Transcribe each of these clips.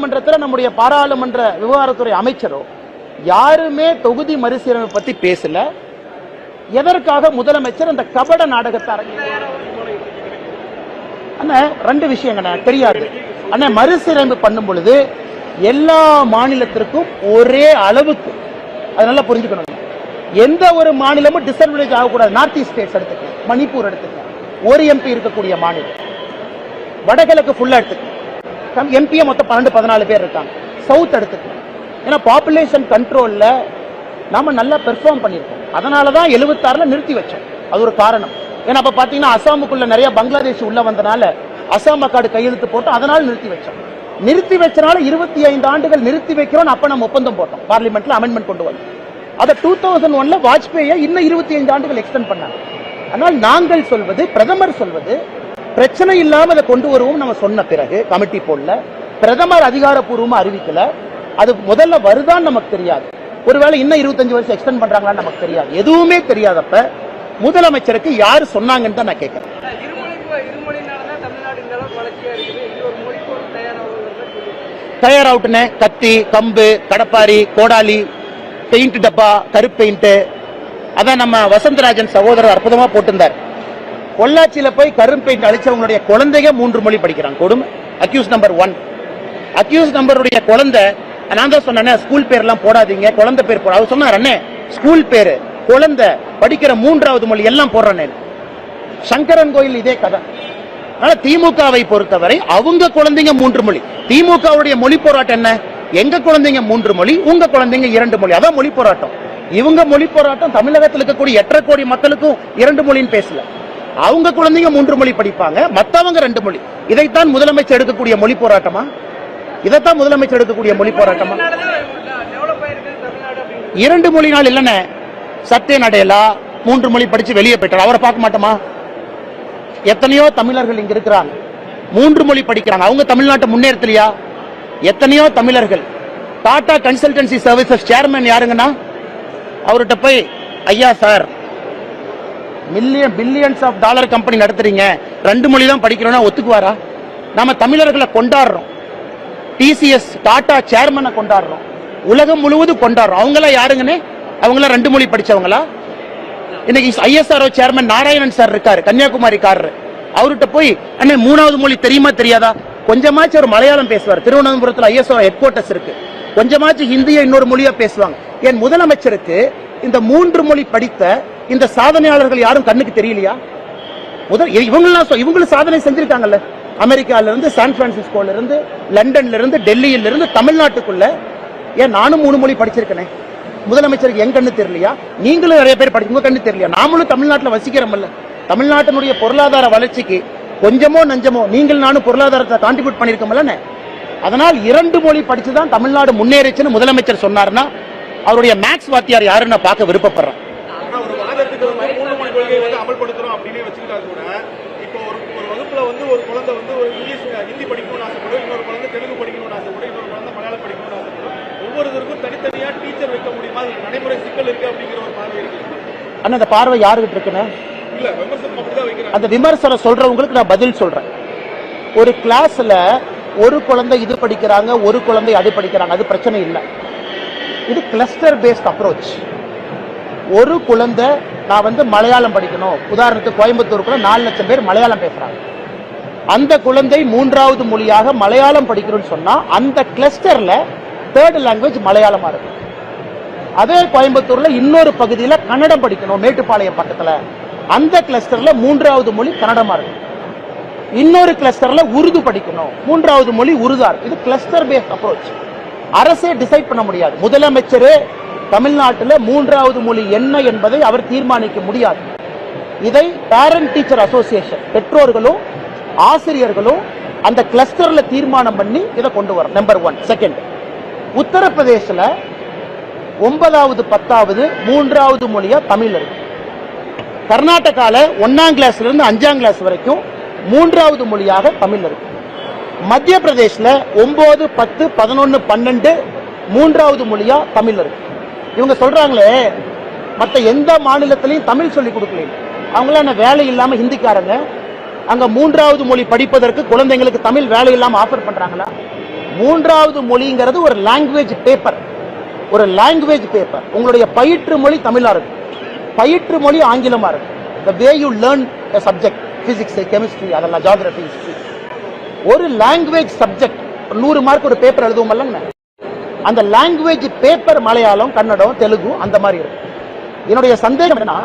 நாடாளுமன்றத்தில் நம்முடைய பாராளுமன்ற விவகாரத்துறை அமைச்சரோ யாருமே தொகுதி மறுசீரமைப்பு பத்தி பேசல. எதற்காக முதலமைச்சர் அந்த கபட நாடகத்தை அரங்கேற்றார் அண்ணா ரெண்டு விஷயங்கண்ணா தெரியாது. அண்ணா மறுசீரமைப்பு பண்ணும் பொழுது எல்லா மாநிலத்திற்கும் ஒரே அளவுக்கு அதனால புரிஞ்சுக்கணும் எந்த ஒரு மாநிலமும் டிஸ்அட்வான்டேஜ் ஆகக்கூடாது. நார்த் ஈஸ்ட் ஸ்டேட்ஸ் எடுத்துக்க மணிப்பூர் எடுத்துக்க ஒரு எம்பி இருக்கக்கூடிய மாநிலம். வடகிழக்கு ஃபுல்லா எடுத்துக்க எம்பியை மொத்தம் பன்னெண்டு பதினாலு பேர் இருக்காங்க. சவுத் எடுத்துக்கலாம். ஏன்னா பாப்புலேஷன் கண்ட்ரோல்ல நாம நல்லா பெர்ஃபார்ம் பண்ணியிருக்கோம். அதனால தான் எழுபத்தாறில் நிறுத்தி வச்சோம். அது ஒரு காரணம். ஏன்னா அப்ப பாத்தீங்கன்னா அசாமுக்குள்ள நிறைய பங்களாதேஷ் உள்ள வந்தனால அசாம் அக்காடு கையெழுத்து போட்டு அதனால நிறுத்தி வச்சோம். நிறுத்தி வச்சனால இருபத்தி ஐந்து ஆண்டுகள் நிறுத்தி வைக்கிறோம் அப்போ நம்ம ஒப்பந்தம் போட்டோம். பார்லிமெண்ட்ல அமெண்ட்மெண்ட் கொண்டு வந்தோம். அதை டூ தௌசண்ட் ஒன்ல வாஜ்பேயை இன்னும் இருபத்தி ஐந்து ஆண்டுகள் எக்ஸ்டெண்ட் பண்ணாங்க. ஆனால் நாங்கள் சொல்வது பிரதமர் சொல்வது பிரச்சனை இல்லாம அதை கொண்டு வருவோம் நம்ம சொன்ன பிறகு கமிட்டி போடல. பிரதமர் அதிகாரப்பூர்வமா அறிவிக்கல. அது முதல்ல வருதான்னு நமக்கு தெரியாது. ஒருவேளை இன்னும் இருபத்தஞ்சு வருஷம் எக்ஸ்டெண்ட் பண்றாங்களான்னு நமக்கு தெரியாது. எதுவுமே தெரியாதப்ப முதலமைச்சருக்கு யாரு சொன்னாங்கன்னு தான் நான் கேட்கிறேன். இருமொழி டயர் அவுட்னு கத்தி கம்பு கடப்பாரி கோடாலி பெயிண்ட் டப்பா கருப்பு பெயிண்ட் அதான் நம்ம வசந்தராஜன் சகோதரர் அற்புதமா போட்டிருந்தார். பொள்ளாச்சியில போய் கரும்பு பெயிண்ட் அழிச்சவங்களுடைய குழந்தைங்க மூன்று மொழி படிக்கிறாங்க கொடுமை. அக்யூஸ் நம்பர் ஒன் அக்யூஸ் நம்பருடைய குழந்தை நான் தான் சொன்னேன் ஸ்கூல் பேர்லாம் போடாதீங்க குழந்தை பேர் போட. அவர் சொன்னார் அண்ணே ஸ்கூல் பேரு குழந்தை படிக்கிற மூன்றாவது மொழி எல்லாம் போடுறேன் சங்கரன் கோயில் இதே கதை. அதனால திமுகவை பொறுத்தவரை அவங்க குழந்தைங்க மூன்று மொழி. திமுகவுடைய மொழி போராட்டம் என்ன? எங்க குழந்தைங்க மூன்று மொழி உங்க குழந்தைங்க இரண்டு மொழி. அதான் மொழி போராட்டம். இவங்க மொழி போராட்டம் தமிழகத்தில் இருக்கக்கூடிய எட்டரை கோடி மக்களுக்கும் இரண்டு மொழின்னு பேசல. அவங்க குழந்தைங்க மூன்று மொழி படிப்பாங்க மத்தவங்க ரெண்டு மொழி. இதைத்தான் முதலமைச்சர் எடுக்கக்கூடிய மொழி போராட்டமா? இதைத்தான் முதலமைச்சர் எடுக்கக்கூடிய மொழி போராட்டமா? இரண்டு மொழி நாள் இல்லைன்னு சத்திய நடையலா? மூன்று மொழி படிச்சு வெளியே போயிட்டார். அவரை பார்க்க மாட்டோமா? எத்தனையோ தமிழர்கள் இங்க இருக்கிறாங்க. மூன்று மொழி படிக்கிறாங்க. அவங்க தமிழ்நாட்டை முன்னேறத்திலையா? எத்தனையோ தமிழர்கள். டாடா கன்சல்டன்சி சர்வீசஸ் சேர்மேன் யாருங்கன்னா? அவர்கிட்ட போய் ஐயா sir million billions of dollar company நடத்துறீங்க. ரெண்டு மொழி தான் படிக்கிறோம்னா ஒத்துக்குவாரா? நாம தமிழர்களை கொண்டாடுறோம். டிசிஎஸ் டாடா சேர்மனை கொண்டாடுறோம். உலகம் முழுவதும் கொண்டாடுறோம். அவங்களாம் யாருங்கன்னு? அவங்களாம் ரெண்டு மொழி படிச்சவங்களா? இன்னைக்கு ஐஎஸ்ஆர்ஓ சேர்மன் நாராயணன் சார் இருக்காரு கன்னியாகுமரிக்காரர் அவர்கிட்ட போய் அண்ணே மூணாவது மொழி தெரியுமா தெரியாதா? கொஞ்சமாச்சும் ஒரு மலையாளம் பேசுவார். திருவனந்தபுரத்தில் ஐஎஸ்ஓ ஹெட் குவார்ட்டர்ஸ் இருக்கு. கொஞ்சமாச்சும் ஹிந்தியை இன்னொரு மொழியா பேசுவாங்க. என் முதலமைச்சருக்கு இந்த மூன்று மொழி படித்த இந்த சாதனையாளர்கள் யாரும் கண்ணுக்கு தெரியலையா? முதல் இவங்கெல்லாம் இவங்களும் சாதனை செஞ்சிருக்காங்கல்ல. அமெரிக்கால இருந்து சான் பிரான்சிஸ்கோல இருந்து லண்டன்ல இருந்து டெல்லியில இருந்து தமிழ்நாட்டுக்குள்ள. ஏன் நானும் மூணு மொழி படிச்சிருக்கேனே? முதலமைச்சருக்கு என் கண்ணு தெரியலையா? நீங்களும் நிறைய பேர் படிச்சு உங்க கண்ணு தெரியலையா? நாமளும் தமிழ்நாட்டில் வசிக்கிறோம்ல. தமிழ்நாட்டினுடைய பொருளாதார வளர்ச்சிக்கு கொஞ்சமோ நஞ்சமோ நீங்கள் நானும் பொருளாதாரத்தை கான்ட்ரிபியூட் பண்ணிருக்கோம்ல அதனால் இரண்டு மொழி படிச்சுதான் தமிழ்நாடு முன்னேறிச்சுன்னு முதலமைச்சர் சொன்னார்னா அவருடைய மேக்ஸ் வாத்தியார் யாருன்னு பார்க்க விருப்பப்படுறேன் ஆனா ஒரு வாதத்துக்கு வந்து மூணு மொழி கொள்கையை வந்து அமல்படுத்துறோம் அப்படின்னு வச்சுக்கிட்டா கூட இப்போ ஒரு ஒரு வகுப்புல வந்து ஒரு குழந்தை வந்து ஒரு இங்கிலீஷ் ஹிந்தி படிக்கணும்னு ஆசைப்படும் இன்னொரு குழந்தை தெலுங்கு படிக்கணும்னு ஆசைப்படும் இன்னொரு குழந்தை மலையாளம் படிக்கணும்னு ஆசைப்படும் ஒவ்வொருத்தருக்கும் டீச்சர் வைக்க முடியுமா? நடைமுறை சிக்கல் இருக்கு அப்படிங்கிற ஒரு பார்வை இருக்கு. அண்ணா அந்த பார்வை யாருகிட்ட இருக்குன்னு இல்ல விமர்சனம் அப்படிதான் வைக்கிறாங்க. அந்த விமர்சனம் சொல்றவங்களுக்கு நான் பதில் சொல்றேன். ஒரு கிளாஸ்ல ஒரு குழந்தை இது படிக்கிறாங்க ஒரு குழந்தை அது படிக்கிறாங்க அது பிரச்சனை இல்லை. இது கிளஸ்டர் பேஸ்ட் அப்ரோச் ஒரு குழந்தை நான் வந்து மலையாளம் படிக்கணும். உதாரணத்துக்கு கோயம்புத்தூருக்குள்ள நாலு லட்சம் பேர் மலையாளம் பேசுறாங்க. அந்த குழந்தை மூன்றாவது மொழியாக மலையாளம் படிக்கணும்னு சொன்னா அந்த கிளஸ்டர்ல தேர்ட் லாங்குவேஜ் மலையாளமா இருக்கும் அதே கோயம்புத்தூர்ல இன்னொரு பகுதியில கன்னடம் படிக்கணும் மேட்டுப்பாளையம் பக்கத்துல. அந்த கிளஸ்டர்ல மூன்றாவது மொழி கன்னடமா இருக்கு. இன்னொரு கிளஸ்டர்ல உருது படிக்கணும். மூன்றாவது மொழி உருதா இருக்கு. இது கிளஸ்டர் பேஸ்ட் அப்ரோச் அரசே டிசைட் பண்ண முடியாது. முதலமைச்சரே தமிழ்நாட்டில் மூன்றாவது மொழி என்ன என்பதை அவர் தீர்மானிக்க முடியாது. இதை பேரண்ட் டீச்சர் அசோசியேஷன் பெற்றோர்களும் ஆசிரியர்களும் அந்த கிளஸ்டர்ல தீர்மானம் பண்ணி இதை கொண்டு வரும் நம்பர் ஒன் செகண்ட் உத்தரப்பிரதேசல ஒன்பதாவது பத்தாவது மூன்றாவது மொழியா தமிழ் இருக்கு. கர்நாடகால ஒன்னாம் கிளாஸ்ல இருந்து அஞ்சாம் கிளாஸ் வரைக்கும் மூன்றாவது மொழியாக தமிழ் இருக்கு. மத்திய பிரதேஷ்ல ஒன்பது பத்து பதினொன்னு பன்னெண்டு மூன்றாவது மொழியா தமிழ் இருக்கு. இவங்க சொல்றாங்களே மற்ற எந்த மாநிலத்திலையும் தமிழ் சொல்லி கொடுக்கல. அவங்களாம் என்ன வேலை இல்லாமல் ஹிந்திக்காரங்க? அங்க மூன்றாவது மொழி படிப்பதற்கு குழந்தைங்களுக்கு தமிழ் வேலை இல்லாமல் ஆஃபர் பண்றாங்களா? மூன்றாவது மொழிங்கிறது ஒரு லாங்குவேஜ் பேப்பர் ஒரு லாங்குவேஜ் பேப்பர் உங்களுடைய பயிற்று மொழி தமிழா இருக்கும் பயிற்று மொழி ஆங்கிலமா இருக்கும் the way you learn a subject physics chemistry அதெல்லாம் geography ஒரு லாங்குவேஜ் சப்ஜெக்ட் நூறு மார்க் ஒரு பேப்பர் எழுதுவோம் இல்லைங்க. அந்த லாங்குவேஜ் பேப்பர் மலையாளம் கன்னடம் தெலுங்கு அந்த மாதிரி இருக்கும் என்னுடைய சந்தேகம் என்னன்னா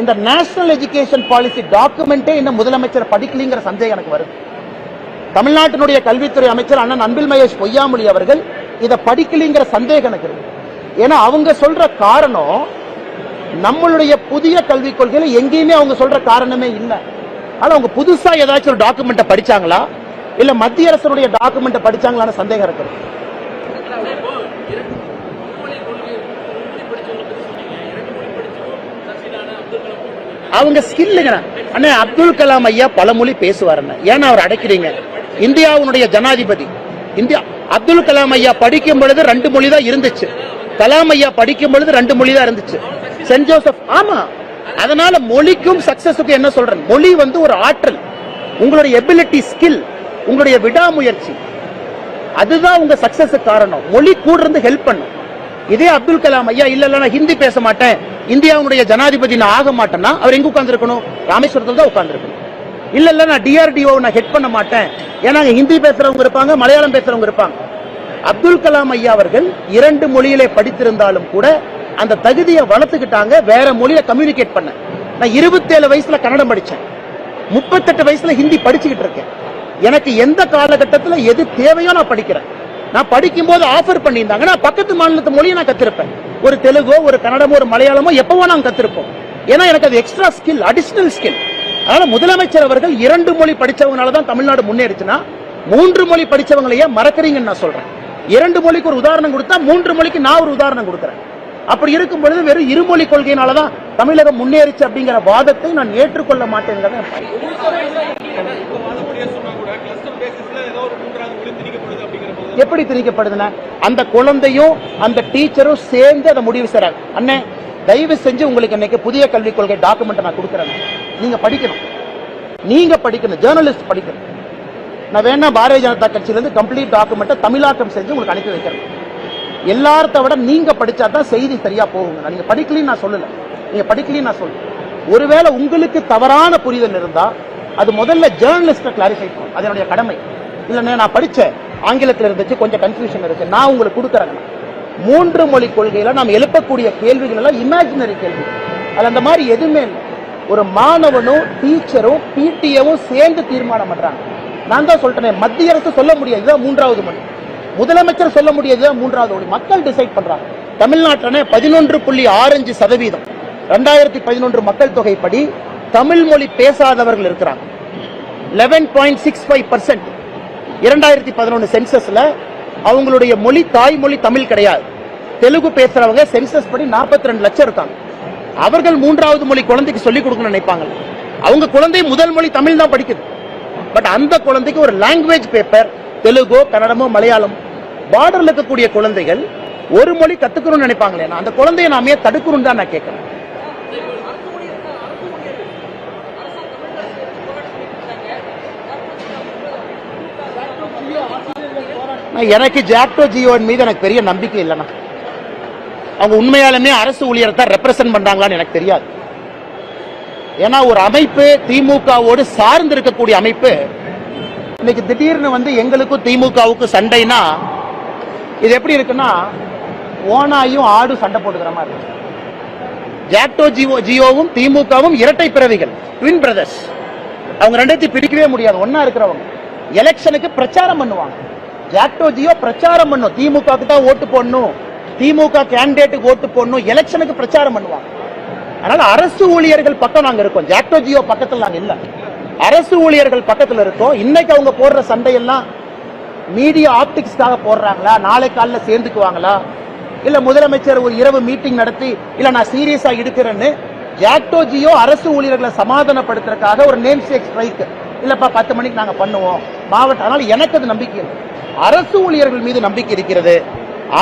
இந்த நேஷனல் எஜுகேஷன் பாலிசி டாக்குமெண்ட்டே இன்னும் முதலமைச்சர் படிக்கலைங்கிற சந்தேகம் எனக்கு வருது. தமிழ்நாட்டினுடைய கல்வித்துறை அமைச்சர் அண்ணன் அன்பில் மகேஷ் பொய்யாமொழி அவர்கள் இதை படிக்கலைங்கிற சந்தேகம் எனக்கு இருக்கு. ஏன்னா அவங்க சொல்ற காரணம் நம்மளுடைய புதிய கல்விக் கொள்கையில எங்கேயுமே அவங்க சொல்ற காரணமே இல்லை. ஆனா அவங்க புதுசா ஏதாச்சும் ஒரு டாக்குமெண்ட்டை படிச்சாங்களா? இல்ல மத்திய அரசனுடைய டாக்குமெண்ட்டை படிச்சாங்களான்னு சந்தேகம் இருக்கு. அவங்க ஸ்கில்லுங்க அண்ணா அப்துல் கலாம் ஐயா பல மொழி பேசுவார் ஏன்னா அவர் அடைக்கிறீங்க. இந்தியாவுடைய ஜனாதிபதி. இந்தியா அப்துல் கலாம் ஐயா படிக்கும் பொழுது ரெண்டு மொழி தான் இருந்துச்சு. கலாம் ஐயா படிக்கும் பொழுது ரெண்டு மொழி தான் இருந்துச்சு. சென்ட் ஜோசப் ஆமா. அதனால மொழிக்கும் சக்சஸுக்கும் என்ன சொல்றேன்? மொழி வந்து ஒரு ஆற்றல். உங்களுடைய எபிலிட்டி ஸ்கில் உங்களுடைய விடாமுயற்சி. அதுதான் உங்க சக்சஸ் காரணம். மொழி கூட இருந்து ஹெல்ப் பண்ணும். இதே அப்துல் கலாம் ஐயா இல்ல இல்ல நான் ஹிந்தி பேச மாட்டேன். இந்தியாவுடைய ஜனாதிபதி நான் ஆக மாட்டேன்னா அவர் எங்க உட்கார்ந்திருக்கணும்? ராமேஸ்வரத்தில் தான் உட்கார்ந்திருக்கணும். இல்ல இல்ல நான் டிஆர்டிஓ நான் ஹெட் பண்ண மாட்டேன். ஏன்னா ஹிந்தி பேசுறவங்க இருப்பாங்க மலையாளம் பேசுறவங்க இருப்பாங்க. அப்துல் கலாம் ஐயா அவர்கள் இரண்டு மொழியிலே படித்திருந்தாலும் கூட அந்த தகுதியை வளர்த்துக்கிட்டாங்க வேற மொழியில கம்யூனிகேட் பண்ண. நான் இருபத்தேழு வயசுல கன்னடம் படிச்சேன். முப்பத்தெட்டு வயசுல ஹிந்தி படிச்சுக்கிட்டு இருக்கேன். எனக்கு எந்த காலகட்டத்தில் எது தேவையோ நான் படிக்கிறேன். நான் படிக்கும்போது ஆஃபர் பண்ணியிருந்தாங்க. நான் பக்கத்து மாநிலத்து மொழியை நான் கத்திருப்பேன். ஒரு தெலுங்கோ ஒரு கன்னடமோ ஒரு மலையாளமோ எப்பவோ நாங்க கத்திருப்போம். ஏன்னா எனக்கு அது எக்ஸ்ட்ரா ஸ்கில் அடிஷனல் ஸ்கில் அதனால முதலமைச்சர் அவர்கள் இரண்டு மொழி படித்தவங்களால தான் தமிழ்நாடு முன்னேறிச்சுன்னா மூன்று மொழி படிச்சவங்களையே மறக்கறீங்கன்னு நான் சொல்றேன். இரண்டு மொழிக்கு ஒரு உதாரணம் கொடுத்தா மூன்று மொழிக்கு நான் ஒரு உதாரணம் கொடுக்குறேன். அப்படி இருக்கும் பொழுது வெறும் இருமொழி கொள்கையினால தான் தமிழகம் முன்னேறிச்சு அப்படிங்கிற வாதத்தை நான் ஏற்றுக்கொள்ள மாட்டேங்கிறத எப்படி திணிக்கப்படுதுன்னா அந்த குழந்தையும் அந்த டீச்சரும் சேர்ந்து அதை முடிவு செய்றாங்க. அண்ணே தயவு செஞ்சு உங்களுக்கு இன்னைக்கு புதிய கல்விக் கொள்கை டாக்குமெண்ட் நான் கொடுக்குறேன். நீங்க படிக்கணும். நீங்க படிக்கணும். ஜேர்னலிஸ்ட் படிக்கணும். நான் வேணா பாரதிய ஜனதா கட்சியிலிருந்து கம்ப்ளீட் டாக்குமெண்ட்டை தமிழாக்கம் செஞ்சு உங்களுக்கு அனுப்பி வைக்கிறேன். எல்லார்த்த விட நீங்க படிச்சா தான் செய்தி சரியா போகுங்க. நீங்க படிக்கலைன்னு நான் சொல்லல. நீங்க படிக்கலைன்னு நான் சொல்லல. ஒருவேளை உங்களுக்கு தவறான புரிதல் இருந்தா அது முதல்ல ஜேர்னலிஸ்ட கிளாரிஃபை பண்ணும் அது என்னுடைய கடமை. இல்லைன்னா நான் படிச்சேன். ஆங்கிலத்தில் இருந்துச்சு கொஞ்சம் கன்ஃபியூஷன் இருக்கு. நான் உங்களுக்கு கொடுக்குறேங்க மூன்று மொழி கொள்கையில நாம் எழுப்பக்கூடிய கேள்விகள் எல்லாம் இமேஜினரி கேள்வி. அது அந்த மாதிரி எதுவுமே இல்லை. ஒரு மாணவனும் டீச்சரும் பிடிஏவும் சேர்ந்து தீர்மானம் பண்றாங்க. நான் தான் சொல்றேன் மத்திய அரசு சொல்ல முடியாது மூன்றாவது மொழி. முதலமைச்சர் சொல்ல முடியாது மூன்றாவது மொழி. மக்கள் டிசைட் பண்றாங்க. தமிழ்நாட்டிலே பதினொன்று புள்ளி ஆறஞ்சு சதவீதம். ரெண்டாயிரத்தி பதினொன்று மக்கள் தொகைப்படி தமிழ் மொழி பேசாதவர்கள் இருக்கிறாங்க. Eleven point six five percent இரண்டாயிரத்தி பதினொன்று சென்சஸ்ல அவங்களுடைய மொழி தாய்மொழி தமிழ் கிடையாது. தெலுங்கு பேசுறவங்க சென்சஸ் படி 42 ரெண்டு லட்சம் இருக்காங்க. அவர்கள் மூன்றாவது மொழி குழந்தைக்கு சொல்லிக் கொடுக்கணும்னு நினைப்பாங்க. அவங்க குழந்தை முதல் மொழி தமிழ் தான் படிக்குது. பட் அந்த குழந்தைக்கு ஒரு லாங்குவேஜ் பேப்பர் தெலுங்கோ கன்னடமோ மலையாளம் பார்டர்ல இருக்கக்கூடிய குழந்தைகள் ஒரு மொழி கத்துக்கணும்னு நினைப்பாங்களே அந்த குழந்தையை நாமே தடுக்கணும் தான் நான் கேட்கிறேன். எனக்கு ஜாக்டோ ஜியோன் மீது எனக்கு பெரிய நம்பிக்கை இல்லைண்ணா. அவங்க உண்மையாலுமே அரசு ஊழியரை தான் ரெப்ரசன்ட் பண்றாங்களான்னு எனக்கு தெரியாது. ஏன்னா ஒரு அமைப்பு திமுகவோடு சார்ந்து இருக்கக்கூடிய அமைப்பு இன்னைக்கு திடீர்னு வந்து எங்களுக்கும் திமுகவுக்கும் சண்டைனா இது எப்படி இருக்குன்னா ஓனாயும் ஆடும் சண்டை போட்டுக்கிற மாதிரி இருக்கு. ஜாக்டோ ஜியோ ஜியோவும் திமுகவும் இரட்டை பிறவிகள் ட்வின் பிரதர்ஸ் அவங்க ரெண்டத்தையும் பிரிக்கவே முடியாது. ஒன்னா இருக்கிறவங்க. எலெக்ஷனுக்கு பிரச்சாரம் பண்ணுவாங்க. ஜாக்டோ ஜியோ பிரச்சாரம் பண்ணும். திமுகவுக்கு தான் ஓட்டு போடணும். திமுக கேண்டிடேட்டுக்கு ஓட்டு போடணும். எலெக்ஷனுக்கு பிரச்சாரம் பண்ணுவாங்க. அதனால அரசு ஊழியர்கள் பக்கம் நாங்க இருக்கோம். ஜாக்டோ ஜியோ பக்கத்தில் நாங்க இல்ல. அரசு ஊழியர்கள் பக்கத்தில் இருக்கோம். இன்னைக்கு அவங்க போடுற சண்டையெல்லாம் மீடியா ஆப்டிக்ஸ்க்காக போடுறாங்களா? நாளை காலைல சேர்ந்துக்குவாங்களா? இல்ல முதலமைச்சர் ஒரு இரவு மீட்டிங் நடத்தி இல்ல நான் சீரியஸா எடுக்கிறேன்னு ஜாக்டோ ஜியோ அரசு ஊழியர்களை சமாதானப்படுத்துறதுக்காக ஒரு நேம் சேக் ஸ்ட்ரைக்கு இல்லப்பா பத்து மணிக்கு நாங்க பண்ணுவோம். மாவட்டம் அதனால எனக்கு அது நம்பிக்கை இல்லை. அரசு ஊழியர்கள் மீது நம்பிக்கை இருக்கிறது.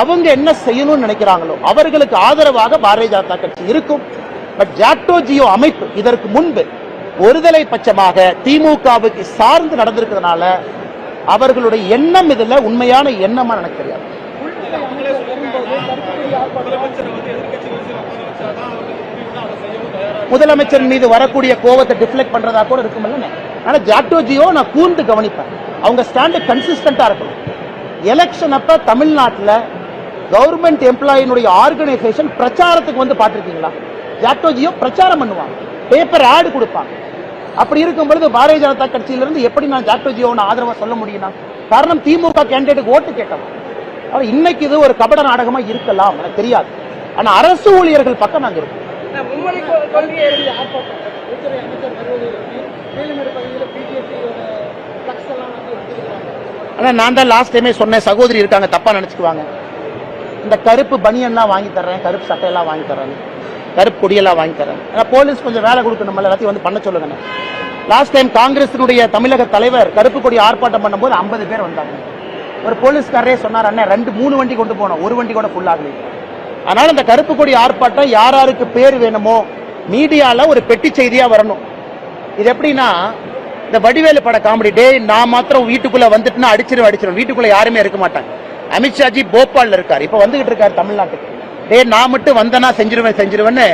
அவங்க என்ன செய்யணும்னு நினைக்கிறாங்களோ அவர்களுக்கு ஆதரவாக பாரதிய ஜனதா கட்சி இருக்கும். பட் ஜாக்டோ ஜியோ அமைப்பு இதற்கு முன்பு ஒருதலை பட்சமாக திமுகவுக்கு சார்ந்து நடந்திருக்கிறதுனால அவர்களுடைய எண்ணம் இதுல உண்மையான எண்ணமா எனக்கு தெரியாது. முதலமைச்சரை மீது வரக்கூடிய கோவத்தை டிஃப்ளெக்ட் பண்றதா கூட இருக்குமில்ல ஆனா ஜாட்டோஜியோ நான் கூர்ந்து கவனிப்பேன். அவங்க ஸ்டாண்டு கன்சிஸ்டண்ட்டாக இருக்கணும். எலெக்ஷன் அப்போ தமிழ்நாட்டில் கவர்மெண்ட் எம்ப்ளாயினுடைய ஆர்கனைசேஷன் பிரச்சாரத்துக்கு வந்து பார்த்துருக்கீங்களா? ஜாட்டோஜியோ பிரச்சாரம் பண்ணுவாங்க. பேப்பர் ஆடு கொடுப்பாங்க. அப்படி இருக்கும் பொழுது பாரதிய ஜனதா கட்சியிலிருந்து எப்படி நான் ஜாக்டோஜியோன்னு ஆதரவை சொல்ல முடியும்னா காரணம் திமுக கேண்டிடேட்டுக்கு ஓட்டு கேட்டவன் ஆனால் இன்னைக்கு இது ஒரு கபட நாடகமா இருக்கலாம் எனக்கு தெரியாது. ஆனால் அரசு ஊழியர்கள் பக்கம் நாங்கள் இருக்கோம். மும்மொழி கொள்கையை ஆனால் நான் தான் லாஸ்ட் டைமே சொன்னேன் சகோதரி இருக்காங்க தப்பாக நினச்சிக்குவாங்க. இந்த கருப்பு பனியன்லாம் வாங்கி தர்றேன் கருப்பு சட்டையெல்லாம் வாங்கி தர்றேன் கருப்பு கொடியெல்லாம் வாங்கி தர்றேன். ஆனால் போலீஸ் கொஞ்சம் வேலை கொடுக்கணும் எல்லாத்தையும் வந்து பண்ண சொல்லுங்க லாஸ்ட் டைம் காங்கிரஸினுடைய தமிழக தலைவர் கருப்பு கொடி ஆர்ப்பாட்டம் பண்ணும்போது ஐம்பது பேர் வந்தாங்க. ஒரு போலீஸ்காரரே சொன்னார் அண்ணன் ரெண்டு மூணு வண்டி கொண்டு போனோம் ஒரு வண்டி கூட ஃபுல் அதனால் அதனால இந்த கருப்பு கொடி ஆர்ப்பாட்டம் யார் யாருக்கு பேர் வேணுமோ மீடியாவில் ஒரு பெட்டி செய்தியாக வரணும். இது எப்படின்னா இந்த வடிவேலு பட காமெடி டே நான் மாத்திரம் வீட்டுக்குள்ள வந்துட்டுனா அடிச்சிரும் அடிச்சிரும் வீட்டுக்குள்ள யாருமே இருக்க மாட்டாங்க. அமித்ஷாஜி போபால்ல இருக்காரு. இப்ப வந்துகிட்டு இருக்காரு தமிழ்நாட்டுக்கு. டே நான் மட்டும் வந்தனா செஞ்சிருவேன் செஞ்சிருவேன்னு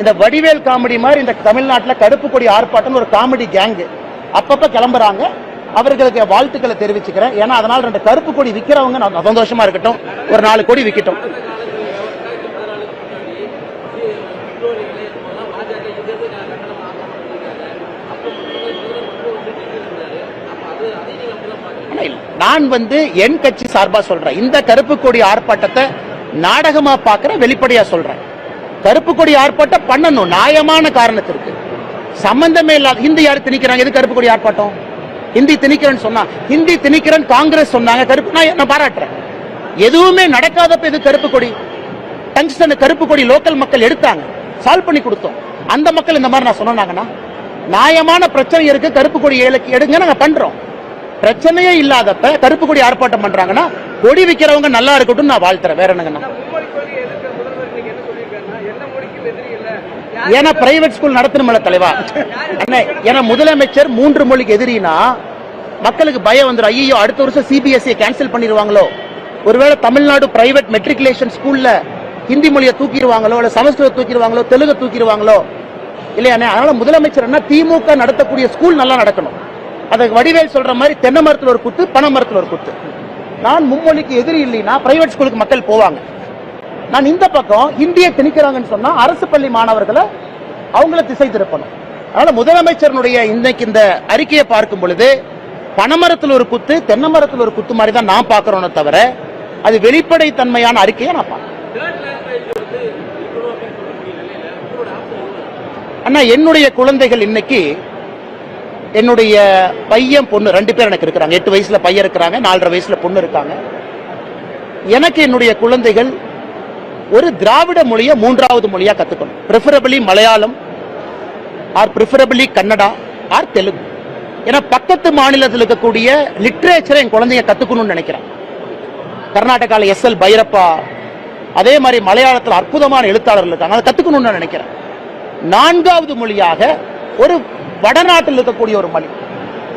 இந்த வடிவேல் காமெடி மாதிரி இந்த தமிழ்நாட்டுல கடுப்பு கொடி ஆர்ப்பாட்டம் ஒரு காமெடி கேங்கு அப்பப்ப கிளம்புறாங்க. அவர்களுக்கு வாழ்த்துக்களை தெரிவிச்சுக்கிறேன். ஏன்னா அதனால ரெண்டு கருப்பு கொடி விக்கிறவங்க நான் சந்தோஷமா இருக்கட்டும். ஒரு நாலு கொடி விக்கட்டும். நான் வந்து என் கட்சி சார்பா சொல்றேன். இந்த கருப்பு கொடி ஆர்ப்பாட்டத்தை நாடகமா பார்க்கிற வெளிப்படையா சொல்றேன். கருப்பு கொடி ஆர்ப்பாட்டம் பண்ணணும். நியாயமான காரணத்திற்கு சம்பந்தமே இல்லாத ஹிந்தி யாரு திணிக்கிறாங்க? எது கருப்பு கொடி ஆர்ப்பாட்டம்? ஹிந்தி திணிக்கிறேன்னு சொன்னா ஹிந்தி திணிக்கிறேன் காங்கிரஸ் சொன்னாங்க. கருப்பு நான் நான் பாராட்டுறேன். எதுவுமே நடக்காதப்ப எது கருப்பு கொடி? டங்ஸ்டன் கருப்பு கொடி லோக்கல் மக்கள் எடுத்தாங்க. சால்வ் பண்ணி கொடுத்தோம். அந்த மக்கள் இந்த மாதிரி நான் சொன்னாங்கன்னா நியாயமான பிரச்சனை இருக்கு. கருப்பு கொடி எடுங்க நாங்க பண்றோம். பிரச்சனையே இல்லாதப்ப கருப்பு கொடி ஆர்ப்பாட்டம் பண்றாங்கன்னா கொடி விற்கிறவங்க நல்லா இருக்கட்டும் நான் வாழ்த்துறேன். வேற என்னங்கண்ணா ஏன்னா பிரைவேட் ஸ்கூல் நடத்தணும்ல தலைவா. ஏன்னா முதலமைச்சர் மூன்று மொழிக்கு எதிரினா மக்களுக்கு பயம் வந்துடும் ஐயோ அடுத்த வருஷம் சிபிஎஸ்இ கேன்சல் பண்ணிடுவாங்களோ? ஒருவேளை தமிழ்நாடு பிரைவேட் மெட்ரிகுலேஷன் ஸ்கூல்ல ஹிந்தி மொழியை தூக்கிடுவாங்களோ இல்ல சமஸ்கிருதம் தூக்கிடுவாங்களோ தெலுங்கு தூக்கிடுவாங்களோ? இல்லையானே அதனால முதலமைச்சர் என்ன திமுக நடத்தக்கூடிய ஸ்கூல் நல்லா நடக்கணும். அதை வடிவேல் சொல்ற மாதிரி தென்னை மரத்தில் ஒரு குத்து பனை மரத்தில் ஒரு குத்து. நான் மும்மொழிக்கு எதிரி இல்லைன்னா பிரைவேட் ஸ்கூலுக்கு மக்கள் போவாங்க. நான் இந்த பக்கம் இந்திய திணிக்கிறாங்கன்னு சொன்னா அரசு பள்ளி மாணவர்களை அவங்கள திசை திருப்பணும். அதனால முதலமைச்சருடைய இன்னைக்கு இந்த அறிக்கையை பார்க்கும் பொழுது பனைமரத்தில் ஒரு குத்து தென்னை மரத்தில் ஒரு குத்து மாதிரி தான் நான் பார்க்கறோனே தவிர அது வெளிப்படை தன்மையான அறிக்கையை நான் பார்க்கறேன். அண்ணா என்னுடைய குழந்தைகள் இன்னைக்கு என்னுடைய பையன் பொண்ணு ரெண்டு பேர் எனக்கு இருக்கிறாங்க. எட்டு வயசுல பையன் இருக்கிறாங்க நாலரை வயசுல பொண்ணு இருக்காங்க. எனக்கு என்னுடைய குழந்தைகள் ஒரு திராவிட மொழியை மூன்றாவது மொழியா கத்துக்கணும். Preferably Malayalam or preferably Kannada or Telugu. ஏன்னா பக்கத்து மாநிலத்தில் இருக்கக்கூடிய லிட்ரேச்சரை என் குழந்தைங்க கத்துக்கணும்னு நினைக்கிறேன் கர்நாடகாவில் எஸ் எல் பைரப்பா அதே மாதிரி மலையாளத்தில் அற்புதமான எழுத்தாளர்கள் இருக்காங்க. அதை கத்துக்கணும்னு நான் நினைக்கிறேன். நான்காவது மொழியாக ஒரு வடநாட்டில் இருக்கக்கூடிய ஒரு மொழி.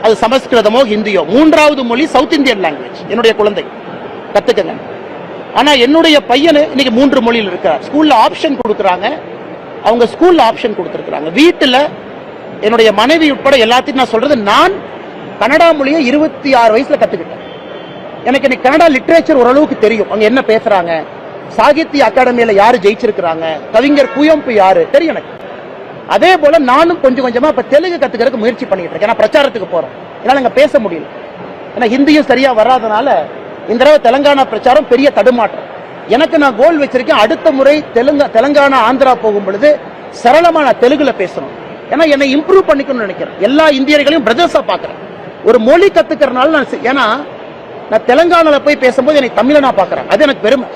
அது சமஸ்கிருதமோ ஹிந்தியோ. மூன்றாவது மொழி சவுத் இந்தியன் லாங்குவேஜ் என்னுடைய குழந்தை. கத்துக்கங்க. ஆனா என்னுடைய பையனு இன்னைக்கு மூன்று மொழியில் இருக்கிறார். ஸ்கூல்ல ஆப்ஷன் கொடுக்குறாங்க. அவங்க ஸ்கூல்ல ஆப்ஷன் கொடுத்துருக்குறாங்க. வீட்டுல என்னுடைய மனைவி உட்பட எல்லாத்தையும் நான் சொல்றது நான் கனடா மொழியை இருபத்தி ஆறு வயசுல கத்துக்கிட்டேன். எனக்கு இன்னைக்கு கனடா லிட்ரேச்சர் ஓரளவுக்கு தெரியும். அங்க என்ன பேசுறாங்க? சாகித்ய அகாடமியில யாரு ஜெயிச்சிருக்கிறாங்க? கவிஞர் குயம்பு யாரு? தெரியும் எனக்கு. அதே போல நானும் கொஞ்சம் கொஞ்சமா இப்ப தெலுங்கு கத்துக்கிறதுக்கு முயற்சி பண்ணிட்டு இருக்கேன். பிரச்சாரத்துக்கு போறோம். என்னால அங்க பேச முடியல. ஏன்னா ஹிந்தியும் சரியா வராதனால இந்த தடவை தெலங்கானா பிரச்சாரம் பெரிய தடுமாற்றம். எனக்கு நான் கோல் வச்சிருக்கேன். அடுத்த முறை தெலுங்கா தெலங்கானா ஆந்திரா போகும் பொழுது சரளமா நான் தெலுங்குல பேசணும். ஏன்னா என்னை இம்ப்ரூவ் பண்ணிக்கணும்னு நினைக்கிறேன். எல்லா இந்தியர்களையும் பிரதர்ஸா பாக்குறேன். ஒரு மொழி கத்துக்கிறதுனால நான் ஏன்னா நான் தெலங்கானால போய் பேசும்போது என்னை தமிழனா பாக்குறேன் அது எனக்கு பெருமை.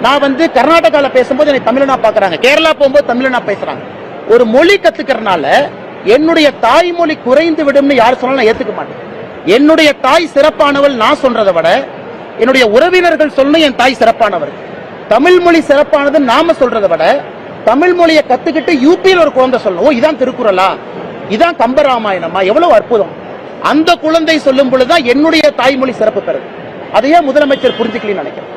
நான் வந்து கர்நாடகால பேசும்போது என்னை தமிழனா பாக்குறாங்க. கேரளா போகும்போது தமிழனா பேசுறாங்க. ஒரு மொழி கத்துக்கிறனால என்னுடைய தாய்மொழி குறைந்து விடும்னு யார் சொன்னாலும் நான் ஏத்துக்க மாட்டேன். என்னுடைய தாய் சிறப்பானவள் நான் சொல்றதை விட என்னுடைய உறவினர்கள் சொல்லணும் என் தாய் சிறப்பானவர். தமிழ் மொழி சிறப்பானது நாம சொல்றதை விட தமிழ் மொழியை கத்துக்கிட்டு யூபியில் ஒரு குழந்தை சொல்லணும். ஓ இதான் திருக்குறளா? இதான் கம்பராமாயணமா? எவ்வளவு அற்புதம். அந்த குழந்தை சொல்லும் பொழுதுதான் என்னுடைய தாய்மொழி சிறப்பு பெறுது அதையே முதலமைச்சர் புரிஞ்சுக்கலாம் நினைக்கிறேன்.